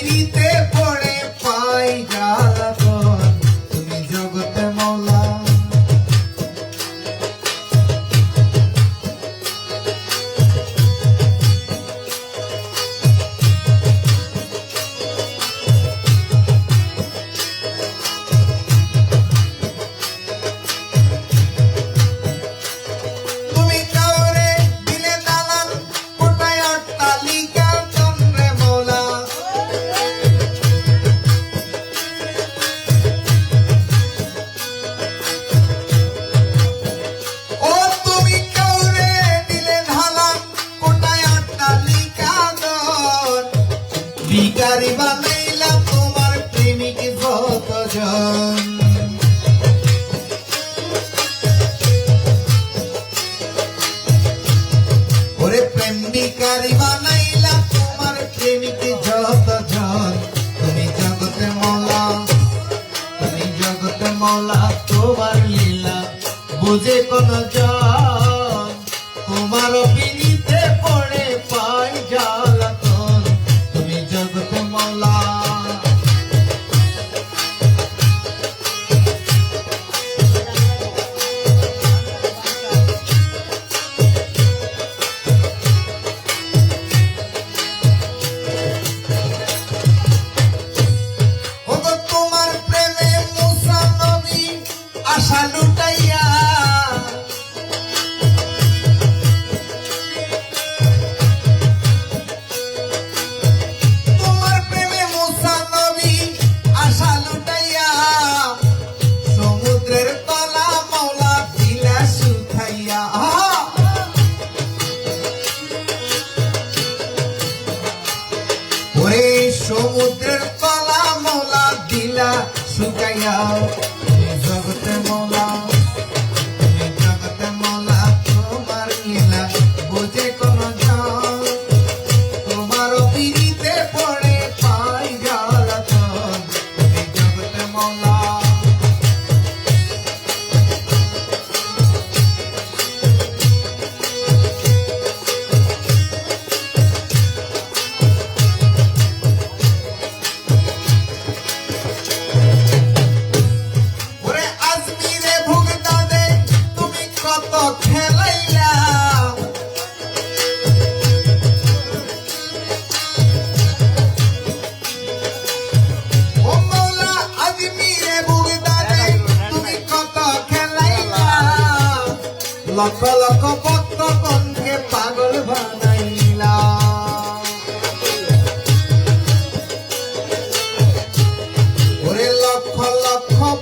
venite por ভিকারি বানাইলাম তোমার প্রেমিক ভক্তজন। ওরে প্রেম ভিকারি বানাইলাম তোমার প্রেমিক যতজন তুমি জগতে মলা, তুমি জগতে মলা, তোমার লীলা বুঝে কোন জন তোমার বিনিতে পড়া সমুদ্রের পালা মোলা দিলা শুকাইয়া জগতে মোলা লক্ষ লক্ষ ভক্ত কনকে পাগল ভান